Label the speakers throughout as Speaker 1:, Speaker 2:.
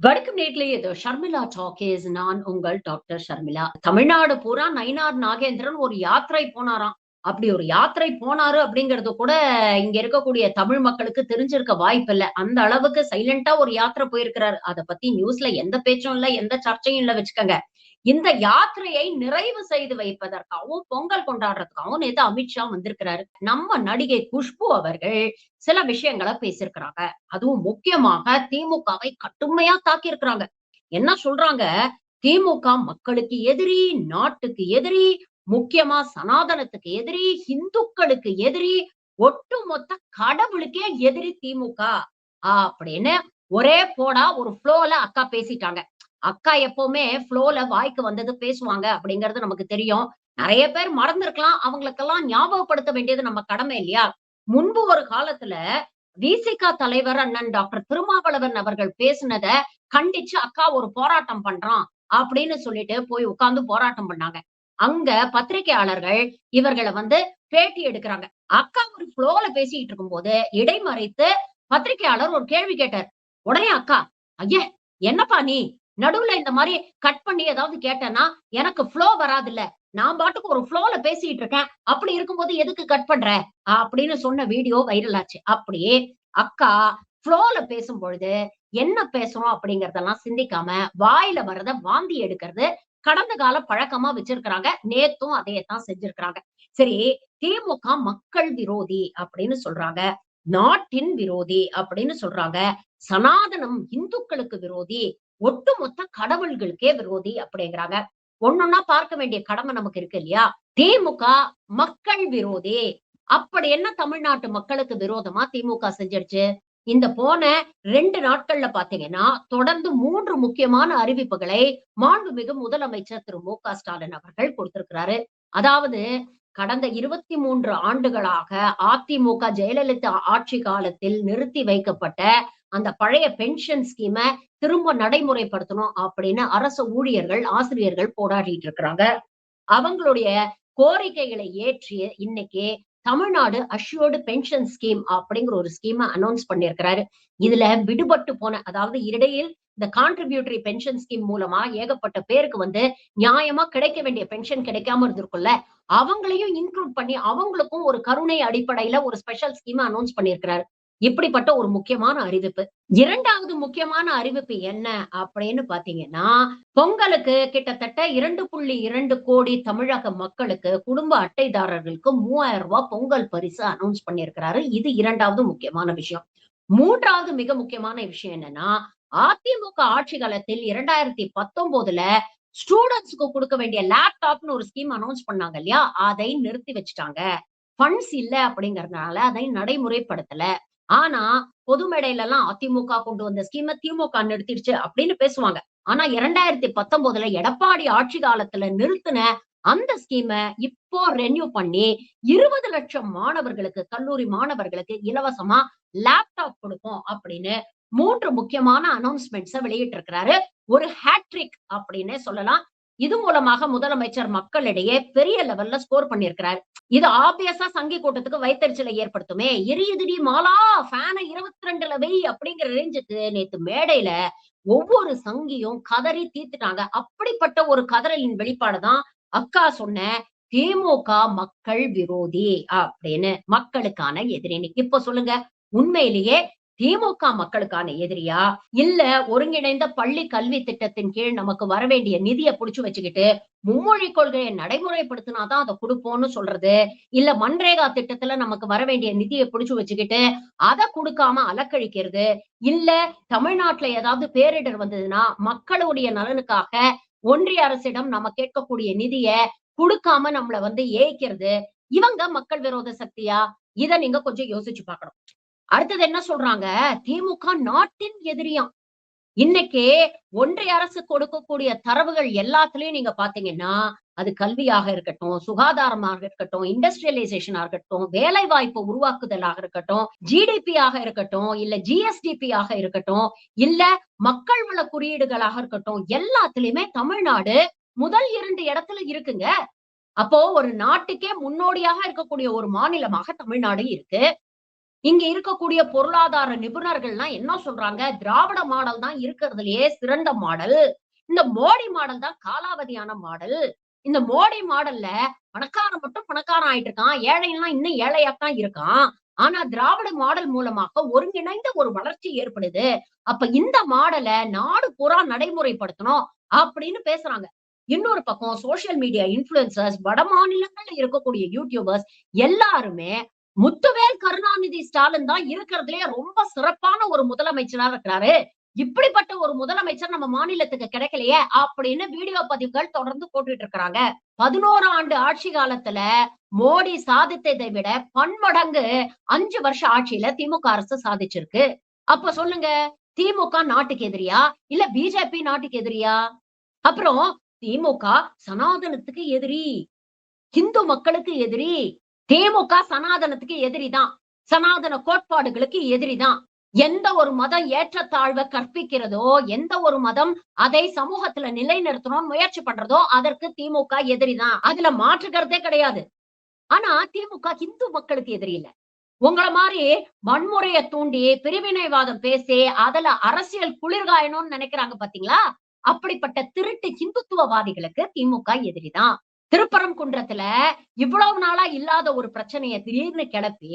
Speaker 1: வணக்கம் நேர்களே இது ஷர்மிளா டாக்கேஸ். நான் உங்கள் டாக்டர் ஷர்மிளா. தமிழ்நாடு பூரா நயினார் நாகேந்திரன் ஒரு யாத்திரை போனாராம். அப்படி ஒரு யாத்திரை போனாரு அப்படிங்கறது கூட இங்க இருக்கக்கூடிய தமிழ் மக்களுக்கு தெரிஞ்சிருக்க வாய்ப்பு இல்லை. அந்த அளவுக்கு சைலண்டா ஒரு யாத்திரை போயிருக்கிறாரு. அத பத்தி நியூஸ்ல எந்த பேச்சும் இல்ல எந்த சர்ச்சையும் இல்ல வச்சுக்கோங்க. இந்த யாத்திரையை நிறைவு செய்து வைப்பதற்காகவும் பொங்கல் கொண்டாடுறதுக்காகவும் நேத்து அமித்ஷா வந்திருக்கிறாரு. நம்ம நடிகை குஷ்பு அவர்கள் சில விஷயங்களை பேசியிருக்கிறாங்க. அதுவும் முக்கியமாக திமுகவை கடுமையா தாக்கி இருக்கிறாங்க என்ன சொல்றாங்க? திமுக மக்களுக்கு எதிரி நாட்டுக்கு எதிரி முக்கியமா சனாதனத்துக்கு எதிரி இந்துக்களுக்கு எதிரி ஒட்டுமொத்த கடவுளுக்கே எதிரி திமுக. அப்படின்னு ஒரே போடா ஒரு ஃப்ளோல அக்கா பேசிட்டாங்க. அக்கா எப்பவுமே ஃப்ளோல வாய்க்கு வந்தது பேசுவாங்க அப்படிங்கிறது நமக்கு தெரியும். நிறைய பேர் மறந்துருக்கலாம். அவங்களுக்கெல்லாம் ஞாபகப்படுத்த வேண்டியது நம்ம கடமை இல்லையா? முன்பு ஒரு காலத்துல விசிகா தலைவர் அண்ணன் டாக்டர் திருமாவளவன் அவர்கள் பேசினத கண்டிச்சு அக்கா ஒரு போராட்டம் பண்றான் அப்படின்னு சொல்லிட்டு போய் உட்கார்ந்து போராட்டம் பண்ணாங்க. அங்க பத்திரிகையாளர்கள் இவர்களை வந்து பேட்டி எடுக்கிறாங்க. அக்கா ஒரு ஃப்ளோல பேசிட்டு இருக்கும்போது இடைமறைத்து பத்திரிகையாளர் ஒரு கேள்வி கேட்டார். உடனே அக்கா ஐயே என்னப்பா நீ? நடுவுல இந்த மாதிரி கட் பண்ணி ஏதாவது கேட்டேன்னா எனக்கு ஃப்ளோ வராது இல்ல நான் பாட்டுக்கு ஒரு ஃப்ளோல பேசிட்டு இருக்கேன். அப்படி இருக்கும்போது எதுக்கு கட் பண்ற? அப்படின்னு சொன்ன வீடியோ வைரல் ஆச்சு. அப்படியே அக்கா ஃப்ளோல பேசும் பொழுது என்ன பேசுறோம் அப்படிங்கறதெல்லாம் சிந்திக்காம வாயில வரத வாந்தி எடுக்கிறது கடந்த கால பழக்கமா வச்சிருக்கிறாங்க. நேத்தும் அதையே தான் செஞ்சிருக்கிறாங்க. சரி திமுக மக்கள் விரோதி அப்படின்னு சொல்றாங்க. நாட்டின் விரோதி அப்படின்னு சொல்றாங்க. சனாதனம் இந்துக்களுக்கு விரோதி ஒட்டுமொத்த கடவுள்களுக்கே விரோதி அப்படிங்கிறாங்க. ஒன்னொன்னா பார்க்க வேண்டிய கடமை நமக்கு இருக்கு இல்லையா? திமுக மக்கள் விரோதி. அப்படி என்ன தமிழ்நாட்டு மக்களுக்கு விரோதமா திமுக செஞ்சிருச்சு? இந்த போன ரெண்டு நாட்கள்ல பாத்தீங்கன்னா தொடர்ந்து மூன்று முக்கியமான அறிவிப்புகளை மாண்புமிகு முதலமைச்சர் திரு மு க ஸ்டாலின் அவர்கள் கொடுத்திருக்கிறாரு. அதாவது கடந்த இருபத்தி மூன்று ஆண்டுகளாக அதிமுக ஜெயலலிதா ஆட்சி காலத்தில் நிறுத்தி வைக்கப்பட்ட அந்த பழைய பென்ஷன் ஸ்கீமை திரும்ப நடைமுறைப்படுத்தணும் அப்படின்னு அரசு ஊழியர்கள் ஆசிரியர்கள் போராடிட்டு இருக்கிறாங்க. அவங்களுடைய கோரிக்கைகளை ஏற்றி இன்னைக்கு தமிழ்நாடு அஷ்யூர்டு பென்ஷன் ஸ்கீம் அப்படிங்கிற ஒரு ஸ்கீமை அனௌன்ஸ் பண்ணியிருக்கிறாரு. இதுல விடுபட்டு போன அதாவது இடையில் இந்த கான்ட்ரிபியூட்டரி பென்ஷன் ஸ்கீம் மூலமா ஏகப்பட்ட பேருக்கு வந்து நியாயமா கிடைக்க வேண்டிய பென்ஷன் கிடைக்காம இருந்திருக்கும்ல. அவங்களையும் இன்க்ளூட் பண்ணி அவங்களுக்கும் ஒரு கருணை அடிப்படையில ஒரு ஸ்பெஷல் ஸ்கீம் அனௌன்ஸ் பண்ணியிருக்கிறாரு. இப்படிப்பட்ட ஒரு முக்கியமான அறிவிப்பு. இரண்டாவது முக்கியமான அறிவிப்பு என்ன அப்படின்னு பாத்தீங்கன்னா பொங்கலுக்கு கிட்டத்தட்ட இரண்டு புள்ளி இரண்டு கோடி தமிழக மக்களுக்கு குடும்ப அட்டைதாரர்களுக்கு மூவாயிரம் ரூபாய் பொங்கல் பரிசு அனௌன்ஸ் பண்ணியிருக்கிறாரு. இது இரண்டாவது முக்கியமான விஷயம். மூன்றாவது மிக முக்கியமான விஷயம் என்னன்னா அதிமுக ஆட்சி காலத்தில் இரண்டாயிரத்தி பத்தொன்பதுல ஸ்டூடெண்ட்ஸ்க்கு கொடுக்க வேண்டிய லேப்டாப்னு ஒரு ஸ்கீம் அனௌன்ஸ் பண்ணாங்க இல்லையா? அதை நிறுத்தி வச்சுட்டாங்க. ஃபண்ட்ஸ் இல்ல அப்படிங்கறதுனால அதை நடைமுறைப்படுத்தல. ஆனா பொது மேடையில எல்லாம் அதிமுக கொண்டு வந்த ஸ்கீம திமுக நிறுத்திடுச்சு அப்படின்னு பேசுவாங்க. ஆனா இரண்டாயிரத்தி பத்தொன்பதுல எடப்பாடி ஆட்சி காலத்துல நிறுத்தின அந்த ஸ்கீம இப்போ ரெனியூ பண்ணி இருபது லட்சம் மாணவர்களுக்கு கல்லூரி மாணவர்களுக்கு இலவசமா லேப்டாப் கொடுப்போம் அப்படின்னு மூன்று முக்கியமான அனௌன்ஸ்மெண்ட்ஸ வெளியிட்டு இருக்கிறாரு ஒரு ஹேட்ரிக் அப்படின்னு சொல்லலாம். இது மூலமாக முதலமைச்சர் மக்களிடையே பெரிய லெவல்ல ஸ்கோர் பண்ணியிருக்கிறாரு. இது ஆபியஸா சங்கி கூட்டத்துக்கு வைத்தறிச்சலை ஏற்படுத்துமே. எரியுதிரி மாலா ஃபேனை இருபத்தி ரெண்டுல வை அப்படிங்கிற ரேஞ்சுக்கு நேத்து மேடையில ஒவ்வொரு சங்கியும் கதறி தீர்த்துட்டாங்க. அப்படிப்பட்ட ஒரு கதறலின் வெளிப்பாடுதான் அக்கா சொன்ன திமுக மக்கள் விரோதி அப்படின்னு மக்களுக்கான எதிரினி இப்ப சொல்லுங்க உண்மையிலேயே திமுக மக்களுக்கான எதிரியா? இல்ல ஒருங்கிணைந்த பள்ளி கல்வி திட்டத்தின் கீழ் நமக்கு வர வேண்டிய நிதியை புடிச்சு வச்சுக்கிட்டு மும்மொழி கொள்கையை நடைமுறைப்படுத்தினாதான் அதை கொடுப்போம்னு சொல்றது? இல்ல மன்ரேகா திட்டத்துல நமக்கு வர வேண்டிய நிதியை புடிச்சு வச்சுக்கிட்டு அதை கொடுக்காம அலக்கழிக்கிறது? இல்ல தமிழ்நாட்டுல ஏதாவது பேரிடர் வந்ததுன்னா மக்களுடைய நலனுக்காக ஒன்றிய அரசிடம் நம்ம கேட்கக்கூடிய நிதிய கொடுக்காம நம்மள வந்து ஏய்க்கிறது? இவங்க மக்கள் விரோத சக்தியா? இதை நீங்க கொஞ்சம் யோசிச்சு பார்க்கணும். அடுத்தது என்ன சொல்றாங்க? திமுக நாட்டின் எதிரியாம். இன்னைக்கு ஒன்றிய அரசு கொடுக்கக்கூடிய தரவுகள் எல்லாத்துலயும் நீங்க பாத்தீங்கன்னா அது கல்வியாக இருக்கட்டும் சுகாதாரமாக இருக்கட்டும் இண்டஸ்ட்ரியலைசேஷனா இருக்கட்டும் வேலை வாய்ப்பு உருவாக்குதலாக இருக்கட்டும் ஜிடிபி ஆக இருக்கட்டும் இல்ல ஜிஎஸ்டிபி ஆக இருக்கட்டும் இல்ல மக்கள் வள குறியீடுகளாக இருக்கட்டும் எல்லாத்துலயுமே தமிழ்நாடு முதல் இரண்டு இடத்துல இருக்குங்க. அப்போ ஒரு நாட்டுக்கே முன்னோடியாக இருக்கக்கூடிய ஒரு மாநிலமாக தமிழ்நாடு இருக்கு. இங்க இருக்கக்கூடிய பொருளாதார நிபுணர்கள்லாம் என்ன சொல்றாங்க? திராவிட மாடல் தான் இருக்கிறதுலயே சிறந்த மாடல். இந்த மோடி மாடல் தான் காலாவதியான மாடல். இந்த மோடி மாடல்ல பணக்காரன் மட்டும் பணக்காரன் ஆயிட்டு இருக்கான். ஏழைலாம் இன்னும் ஏழையாத்தான் இருக்கான். ஆனா திராவிட மாடல் மூலமாக ஒருங்கிணைந்த ஒரு வளர்ச்சி ஏற்படுது. அப்ப இந்த மாடலை நாடு பூரா நடைமுறைப்படுத்தணும் அப்படின்னு பேசுறாங்க. இன்னொரு பக்கம் சோசியல் மீடியா இன்ஃபுளுசர்ஸ் வட மாநிலங்கள்ல இருக்கக்கூடிய யூடியூபர்ஸ் எல்லாருமே முத்துவேல் கருணாநிதி ஸ்டாலின் தான் இருக்கிறதுலயே ரொம்ப சிறப்பான ஒரு முதலமைச்சரா இருக்கிறாரு. இப்படிப்பட்ட ஒரு முதலமைச்சர் நம்ம மாநிலத்துக்கு கிடைக்கலையே அப்படின்னு வீடியோ பதிவுகள் தொடர்ந்து போட்டுட்டு இருக்கிறாங்க. பதினோரு ஆண்டு ஆட்சி காலத்துல மோடி சாதித்ததை விட பன்மடங்கு அஞ்சு வருஷ ஆட்சியில திமுக அரசு சாதிச்சிருக்கு. அப்ப சொல்லுங்க திமுக நாட்டுக்கு எதிரியா? இல்ல பிஜேபி நாட்டுக்கு எதிரியா? அப்புறம் திமுக சனாதனத்துக்கு எதிரி இந்து மக்களுக்கு எதிரி திமுக சனாதனத்துக்கு எதிரிதான். சனாதன கோட்பாடுகளுக்கு எதிரிதான். எந்த ஒரு மதம் ஏற்றத்தாழ்வை கற்பிக்கிறதோ எந்த ஒரு மதம் அதை சமூகத்துல நிலைநிறுத்தணும்னு முயற்சி பண்றதோ அதற்கு திமுக எதிரிதான். அதுல மாற்றுக்கிறதே கிடையாது. ஆனா திமுக இந்து மக்களுக்கு எதிரி இல்ல. உங்களை மாதிரி வன்முறையை தூண்டி பிரிவினைவாதம் பேசி அதுல அரசியல் குளிர்காயணும்னு நினைக்கிறாங்க பாத்தீங்களா? அப்படிப்பட்ட திருட்டு இந்துத்துவவாதிகளுக்கு திமுக எதிரிதான். திருப்பரங்குன்றத்துல இவ்வளவு நாளா இல்லாத ஒரு பிரச்சனையை திடீர்னு கிளப்பி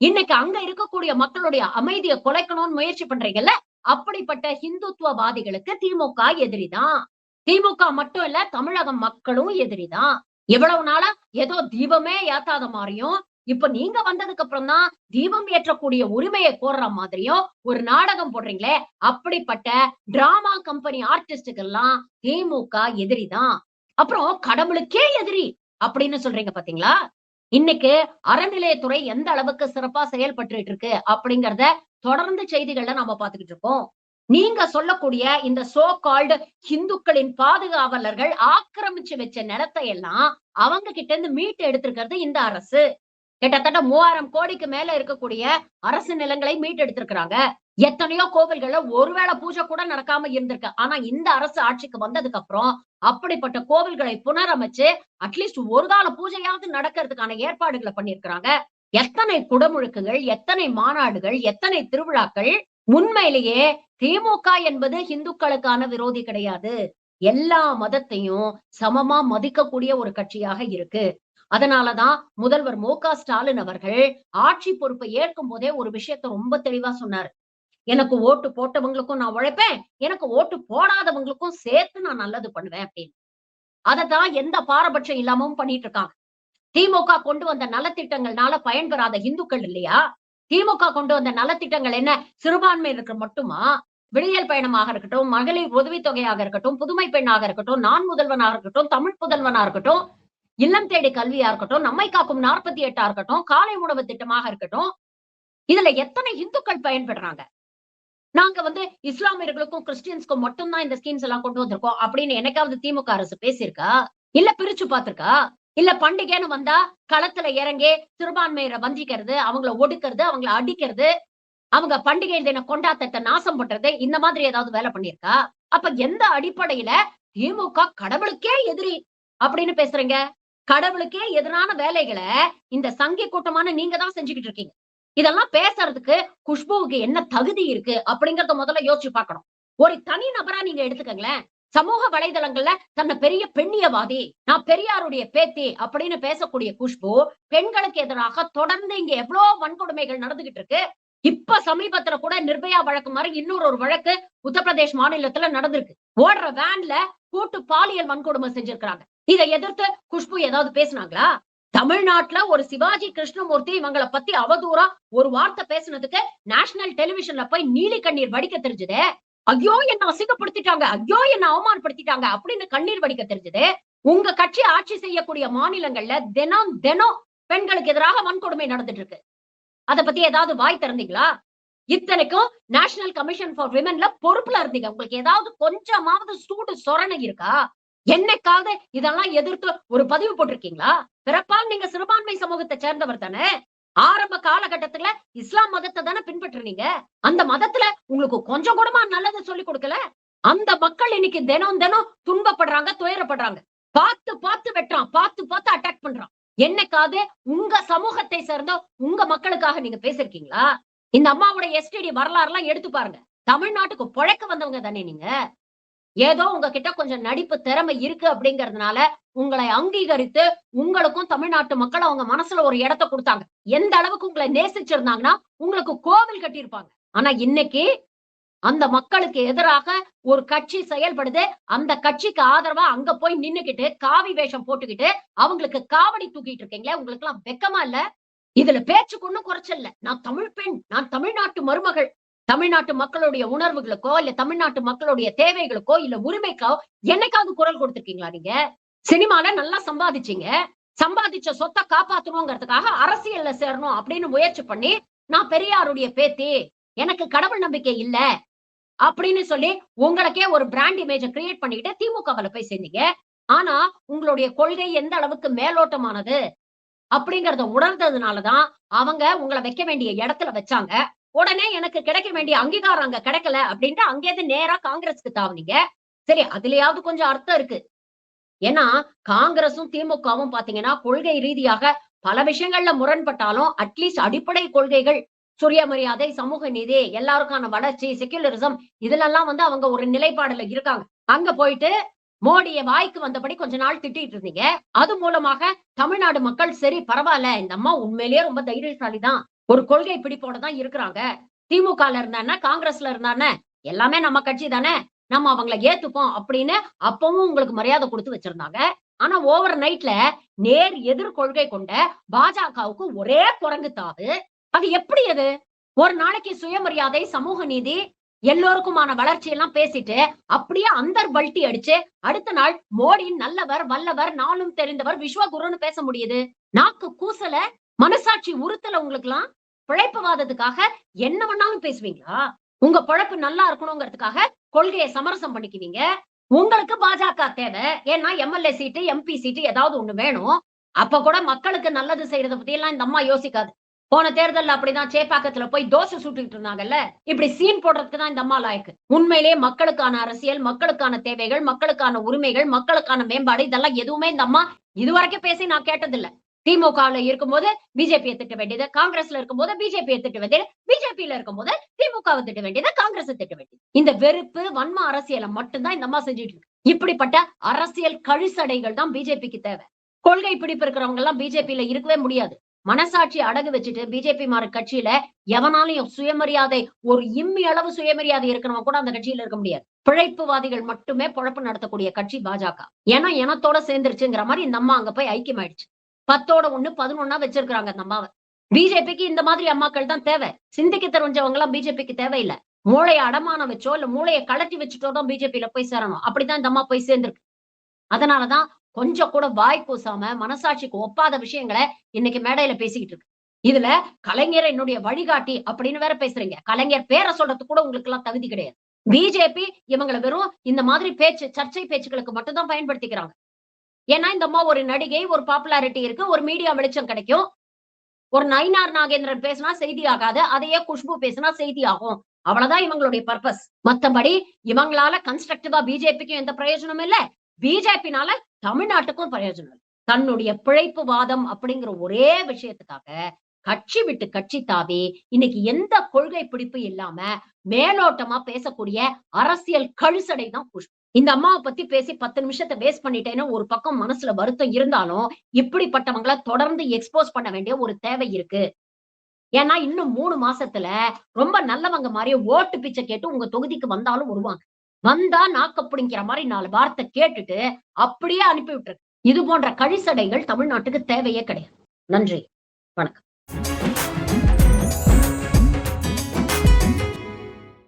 Speaker 1: இன்னைக்கு அங்க இருக்கக்கூடிய மக்களுடைய அமைதியை குலைக்கணும்னு முயற்சி பண்றீங்கல்ல அப்படிப்பட்ட ஹிந்துத்துவவாதிகளுக்கு திமுக எதிரிதான். திமுக மட்டும் இல்ல தமிழக மக்களும் எதிரிதான். இவ்வளவு நாளா ஏதோ தீபமே ஏத்தாத மாதிரியும் இப்ப நீங்க வந்ததுக்கு அப்புறம் தான் தீபம் ஏற்றக்கூடிய உரிமையை கோர்ற மாதிரியும் ஒரு நாடகம் போடுறீங்களே அப்படிப்பட்ட டிராமா கம்பெனி ஆர்டிஸ்டுக்கு எல்லாம் திமுக எதிரிதான். அப்புறம் கடவுளுக்கே எதிரி அப்படின்னு சொல்றீங்க பாத்தீங்களா? இன்னைக்கு அறநிலையத்துறை எந்த அளவுக்கு சிறப்பா செயல்பட்டு இருக்கு அப்படிங்கறத தொடர்ந்து செய்திகள்ல நாம பாத்துக்கிட்டு இருக்கோம். நீங்க சொல்லக்கூடிய இந்த சோ கால்டு ஹிந்துக்களின் பாதுகாவலர்கள் ஆக்கிரமிச்சு வச்ச நிலத்தை எல்லாம் அவங்க கிட்ட இருந்து மீட்டு எடுத்திருக்கிறது இந்த அரசு. கிட்டத்தட்ட மூவாயிரம் கோடிக்கு மேல இருக்கக்கூடிய அரசு நிலங்களை மீட்டு எடுத்திருக்கிறாங்க எத்தனையோ கோவில்கள்ல ஒருவேளை பூஜை கூட நடக்காம இருந்திருக்கு. ஆனா இந்த அரசு ஆட்சிக்கு வந்ததுக்கு அப்புறம் அப்படிப்பட்ட கோவில்களை புனரமைச்சு அட்லீஸ்ட் ஒரு கால பூஜையாவது நடக்கிறதுக்கான ஏற்பாடுகளை பண்ணிருக்கிறாங்க எத்தனை குடமுழுக்குகள் எத்தனை மாநாடுகள் எத்தனை திருவிழாக்கள் உண்மையிலேயே திமுக என்பது இந்துக்களுக்கான விரோதி கிடையாது. எல்லா மதத்தையும் சமமா மதிக்கக்கூடிய ஒரு கட்சியாக இருக்கு. அதனாலதான் முதல்வர் மு க ஸ்டாலின் அவர்கள் ஆட்சி பொறுப்பை ஏற்கும் போதே ஒரு விஷயத்த ரொம்ப தெளிவா சொன்னார். எனக்கு ஓட்டு போட்டவங்களுக்கும் நான் உழைப்பேன் எனக்கு ஓட்டு போடாதவங்களுக்கும் சேர்த்து நான் நல்லது பண்ணுவேன் அப்படின்னு. அததான் எந்த பாரபட்சம் இல்லாமவும் பண்ணிட்டு இருக்காங்க. திமுக கொண்டு வந்த நலத்திட்டங்கள்னால பயன்பெறாத இந்துக்கள் இல்லையா? திமுக கொண்டு வந்த நலத்திட்டங்கள் என்ன? சிறுபான்மையினருக்கு மட்டுமா? விடியல் பயணமாக இருக்கட்டும் மகளிர் உதவித்தொகையாக இருக்கட்டும் புதுமை பெண்ணாக இருக்கட்டும் நான் முதல்வனாக இருக்கட்டும் தமிழ் புதல்வனா இருக்கட்டும் இல்லம் தேடி கல்வியா இருக்கட்டும் நம்மை காக்கும் நாற்பத்தி எட்டா இருக்கட்டும் காலை உணவு திட்டமாக இருக்கட்டும் இதுல எத்தனை இந்துக்கள் பயன்படுறாங்க நாங்க வந்து இஸ்லாமியர்களுக்கும் கிறிஸ்டியன்ஸ்க்கும் மட்டும்தான் இந்த ஸ்கீம்ஸ் எல்லாம் கொண்டு வந்திருக்கோம். அப்படின்னு எனக்காவது திமுக அரசு பேசியிருக்கா? இல்ல பிரிச்சு பாத்திருக்கா இல்ல பண்டிகைன்னு வந்தா களத்துல இறங்கி சிறுபான்மையரை வந்திக்கிறது அவங்கள ஒடுக்கிறது அவங்கள அடிக்கிறது அவங்க பண்டிகை தின கொண்டாட்டத்தை நாசம் பண்றது இந்த மாதிரி ஏதாவது வேலை பண்ணிருக்கா அப்ப எந்த அடிப்படையில திமுக கடவுளுக்கே எதிரி அப்படின்னு பேசுறீங்க? கடவுளுக்கே எதிரான வேலைகளை இந்த சங்கி கூட்டமான நீங்க தான் செஞ்சுக்கிட்டு இருக்கீங்க. இதெல்லாம் பேசுறதுக்கு குஷ்புவுக்கு என்ன தகுதி இருக்கு அப்படிங்கறத முதல்ல யோசிச்சு பார்க்கணும். ஒரு தனி நபரா நீங்க எடுத்துக்கங்களேன். சமூக வலைதளங்கள்ல தன்னை பெரிய பெண்ணியவாதி நான் பெரியாருடைய பேத்தி அப்படின்னு பேசக்கூடிய குஷ்பு பெண்களுக்கு எதிராக தொடர்ந்து இங்க எவ்வளவு வன்கொடுமைகள் நடந்துகிட்டு இருக்கு. இப்ப சமீபத்துல கூட நிர்பயா வழக்கு மாதிரி இன்னொரு ஒரு வழக்கு உத்தரப்பிரதேஷ் மாநிலத்துல நடந்திருக்கு. ஓடுற வேன்ல கூட்டு பாலியல் வன்கொடுமை செஞ்சிருக்கிறாங்க. இதை எதிர்த்து குஷ்பு ஏதாவது பேசினாங்களா? தமிழ்நாட்டுல ஒரு சிவாஜி கிருஷ்ணமூர்த்தி இவங்களை பத்தி அவதூறா ஒரு வார்த்தை பேசுனதுக்கு நேஷனல் டெலிவிஷன்ல போய் நீலி கண்ணீர் வடிக்க தெரிஞ்சது. ஐயோ என்ன அசிங்கப்படுத்திட்டாங்க. ஐயோ என்ன அவமானப்படுத்திட்டாங்க அப்படின்னு கண்ணீர் வடிக்க தெரிஞ்சது. உங்க கட்சி ஆட்சி செய்யக்கூடிய மாநிலங்கள்ல தினம் தினம் பெண்களுக்கு எதிராக வன்கொடுமை நடந்துட்டு இருக்கு. அத பத்தி ஏதாவது வாய் திறந்தீங்களா? இத்தனைக்கும் நேஷனல் கமிஷன் ஃபார் விமன்ல பொறுப்புல இருந்தீங்க. உங்களுக்கு ஏதாவது கொஞ்சமாவது சூடு சொரணை இருக்கா? என்னைக்காவது இதெல்லாம் எதிர்த்து ஒரு பதிவு போட்டிருக்கீங்களா? பிறப்பால் நீங்க சிறுபான்மை சமூகத்தை சேர்ந்தவர் தானே? ஆரம்ப காலகட்டத்துல இஸ்லாம் மதத்தை தானே பின்பற்றுனீங்க? அந்த மதத்துல உங்களுக்கு கொஞ்சம் கூடமா நல்லது சொல்லி கொடுக்கல? அந்த மக்கள் இன்னைக்கு தினம் தினம் துன்பப்படுறாங்க துயரப்படுறாங்க. பார்த்து பார்த்து வெட்டுறான் பார்த்து பார்த்து அட்டாக் பண்றான். என்னைக்காவது உங்க சமூகத்தை சேர்ந்த உங்க மக்களுக்காக நீங்க பேசிருக்கீங்களா? இந்த அம்மாவோட எஸ்டிடி வரலாறு எல்லாம் எடுத்து பாருங்க. தமிழ்நாட்டுக்கு பொழைக்க வந்தவங்க தானே நீங்க? ஏதோ உங்ககிட்ட கொஞ்சம் நடிப்பு திறமை இருக்கு அப்படிங்கறதுனால உங்களை அங்கீகரித்து உங்களுக்கும் தமிழ்நாட்டு மக்கள் அவங்க மனசுல ஒரு இடத்த கொடுத்தாங்க. எந்த அளவுக்கு உங்களை நேசிச்சிருந்தாங்கன்னா உங்களுக்கு கோவில் கட்டியிருப்பாங்க. ஆனா இன்னைக்கு அந்த மக்களுக்கு எதிராக ஒரு கட்சி செயல்படுது. அந்த கட்சிக்கு ஆதரவா அங்க போய் நின்னுக்கிட்டு காவி வேஷம் போட்டுக்கிட்டு அவங்களுக்கு காவடி தூக்கிட்டு இருக்கீங்களே உங்களுக்கு எல்லாம் வெக்கமா இல்ல? இதுல பேச்சுக்கு ஒண்ணும் குறைச்சல்ல நான் தமிழ் பெண் நான் தமிழ்நாட்டு மருமகள். தமிழ்நாட்டு மக்களுடைய உணர்வுகளுக்கோ இல்ல தமிழ்நாட்டு மக்களுடைய தேவைகளுக்கோ இல்ல உரிமைக்கோ என்னைக்காவது குரல் கொடுத்திருக்கீங்களா நீங்க? சினிமால நல்லா சம்பாதிச்சீங்க. சம்பாதிச்ச சொத்தை காப்பாத்தணுங்கிறதுக்காக அரசியல்ல சேரணும் அப்படின்னு முயற்சி பண்ணி நான் பெரியாருடைய பேத்தி எனக்கு கடவுள் நம்பிக்கை இல்ல அப்படின்னு சொல்லி உங்களுக்கே ஒரு பிராண்ட் இமேஜ கிரியேட் பண்ணிட்டு திமுகவுல போய் சேர்ந்தீங்க. ஆனா உங்களுடைய கொள்கை எந்த அளவுக்கு மேலோட்டமானது அப்படிங்கறத உணர்ந்ததுனாலதான் அவங்க உங்களை வைக்க வேண்டிய இடத்துல வச்சாங்க. உடனே எனக்கு கிடைக்க வேண்டிய அங்கீகாரம் அங்க கிடைக்கல அப்படின்ட்டு அங்கேயிருந்து நேரா காங்கிரஸ்க்கு தாவுனீங்க. சரி அதுலயாவது கொஞ்சம் அர்த்தம் இருக்கு. ஏன்னா காங்கிரசும் திமுகவும் பாத்தீங்கன்னா கொள்கை ரீதியாக பல விஷயங்கள்ல முரண்பட்டாலும் அட்லீஸ்ட் அடிப்படை கொள்கைகள் சுயமரியாதை சமூக நீதி எல்லாருக்கான வளர்ச்சி செக்யுலரிசம் இதுல எல்லாம் வந்து அவங்க ஒரு நிலைப்பாடுல இருக்காங்க. அங்க போயிட்டு மோடிய வாய்க்கு வந்தபடி கொஞ்ச நாள் திட்டிட்டு இருந்தீங்க. அது மூலமாக தமிழ்நாடு மக்கள் சரி பரவாயில்ல இந்த அம்மா உண்மையிலேயே ரொம்ப தைரியசாலி தான் ஒரு கொள்கை பிடிப்போட தான் இருக்கிறாங்க. திமுகல இருந்தானே காங்கிரஸ்ல இருந்தானே எல்லாமே நம்ம கட்சி தானே நம்ம அவங்கள ஏத்துப்போம் அப்படின்னு அப்பவும் உங்களுக்கு மரியாதை கொடுத்து வச்சிருந்தாங்க. ஆனா ஓவர் நைட்ல நேர் எதிர் கொள்கை கொண்ட பாஜகவுக்கு ஒரே குரங்கு தாவு அது எப்படி அது? ஒரு நாளைக்கு சுயமரியாதை சமூக நீதி எல்லோருக்குமான வளர்ச்சி எல்லாம் பேசிட்டு அப்படியே அந்தர் பல்ட்டி அடிச்சு அடுத்த நாள் மோடி நல்லவர் வல்லவர் நாளும் தெரிந்தவர் விஸ்வகுருன்னு பேச முடியுது. நாக்கு கூசல மனசாட்சி உறுத்தல உங்களுக்கு எல்லாம் பிழைப்புவாதத்துக்காக என்ன வேணாலும் பேசுவீங்களா? உங்க பிழைப்பு நல்லா இருக்கணுங்கிறதுக்காக கொள்கையை சமரசம் பண்ணிக்குவீங்க. உங்களுக்கு பாஜக தேவை. ஏன்னா எம்எல்ஏ சீட்டு எம்பி சீட்டு ஏதாவது ஒண்ணு வேணும். அப்ப கூட மக்களுக்கு நல்லது செய்யறத பத்தி எல்லாம் இந்த அம்மா யோசிக்காது. போன தேர்தல் அப்படிதான் சேப்பாக்கத்துல போய் தோசை சுட்டுக்கிட்டு இருந்தாங்கல்ல? இப்படி சீன் போடுறதுக்கு தான் இந்த அம்மா லாயக்கு. உண்மையிலேயே மக்களுக்கான அரசியல் மக்களுக்கான தேவைகள் மக்களுக்கான உரிமைகள் மக்களுக்கான மேம்பாடு இதெல்லாம் எதுவுமே இந்த அம்மா இதுவரைக்கும் பேசி நான் கேட்டதில்ல. திமுகவுல இருக்கும்போது பிஜேபியை திட்ட வேண்டியது காங்கிரஸ்ல இருக்கும்போது பிஜேபியை திட்ட வேண்டியது பிஜேபியில இருக்கும்போது திமுகவை திட்ட வேண்டியது காங்கிரஸ் திட்ட வேண்டியது. இந்த வெறுப்பு வன்ம அரசியலை மட்டும்தான் இந்த அம்மா செஞ்சுட்டு இருக்கு. இப்படிப்பட்ட அரசியல் கழிசடைகள் தான் பிஜேபிக்கு தேவை. கொள்கை பிடிப்பு இருக்கிறவங்க எல்லாம் பிஜேபியில இருக்கவே முடியாது. மனசாட்சி அடகு வச்சுட்டு பிஜேபி மாறு கட்சியில எவனாலையும் சுயமரியாதை ஒரு இம்மி அளவு சுயமரியாதை இருக்கிறவங்க கூட அந்த கட்சியில இருக்க முடியாது. பிழைப்புவாதிகள் மட்டுமே பொழப்பு நடத்தக்கூடிய கட்சி பாஜக. ஏன்னா இனத்தோட சேர்ந்துருச்சுங்கிற மாதிரி இந்த அம்மா அங்க போய் ஐக்கியமாயிடுச்சு. பத்தோட ஒண்ணு பதினொன்னா வச்சிருக்கிறாங்க அந்த அம்மாவை. பிஜேபிக்கு இந்த மாதிரி அம்மாக்கள் தான் தேவை. சிந்திக்க தெரிஞ்சவங்க எல்லாம் பிஜேபிக்கு தேவையில்லை. மூளையை அடமானம் வச்சோ இல்ல மூளையை கலட்டி வச்சுட்டோ தான் பிஜேபியில போய் சேரணும். அப்படிதான் இந்த அம்மா போய் சேர்ந்திருக்கு. அதனாலதான் கொஞ்சம் கூட வாய் கூசாம மனசாட்சிக்கு ஒப்பாத விஷயங்களை இன்னைக்கு மேடையில பேசிக்கிட்டு இருக்கு. இதுல கலைஞர் என்னுடைய வழிகாட்டி அப்படின்னு வேற பேசுறீங்க. கலைஞர் பேரை சொல்றதுக்கு கூட உங்களுக்கு எல்லாம் தகுதி கிடையாது. பிஜேபி இவங்களை வெறும் இந்த மாதிரி பேச்சு சர்ச்சை பேச்சுக்களுக்கு மட்டும்தான் பயன்படுத்திக்கிறாங்க. ஏன்னா இந்த அம்மா ஒரு நடிகை ஒரு பாப்புலாரிட்டி இருக்கு ஒரு மீடியா வெளிச்சம் கிடைக்கும். ஒரு நயினார் நாகேந்திரன் பேசினா செய்தி ஆகாது அதையே குஷ்பு பேசினா செய்தி ஆகும். அவ்வளவுதான் இவங்களுடைய பர்பஸ் மத்தபடி இவங்களால கன்ஸ்ட்ரக்டிவா பிஜேபிக்கும் எந்த பிரயோஜனமும் இல்ல. பிஜேபினால தமிழ்நாட்டுக்கும் பிரயோஜனம் இல்லை. தன்னுடைய பிழைப்பு வாதம் அப்படிங்கிற ஒரே விஷயத்துக்காக கட்சி விட்டு கட்சி தாவி இன்னைக்கு எந்த கொள்கை பிடிப்பு இல்லாம மேலோட்டமா பேசக்கூடிய அரசியல் கழுசடை தான் குஷ்பு. இந்த அம்மாவை பத்தி பேசி பத்து நிமிஷத்தை வேஸ்ட் பண்ணிட்டேன்னு ஒரு பக்கம் மனசுல வருத்தம் இருந்தாலும் இப்படிப்பட்டவங்களை தொடர்ந்து எக்ஸ்போஸ் பண்ண வேண்டிய ஒரு தேவை இருக்கு. ஏன்னா இன்னும் மூணு மாசத்துல ரொம்ப நல்லவங்க மாதிரி ஓட்டு பிச்சை கேட்டு உங்க தொகுதிக்கு வந்தாலும் வருவாங்க. வந்தா நாக்கப்புடிங்கிற மாதிரி நாலு வார்த்தை கேட்டுட்டு அப்படியே அனுப்பி விட்டுருக்கு இது போன்ற கழிசடைகள் தமிழ்நாட்டுக்கு தேவையே கிடையாது. நன்றி. வணக்கம்.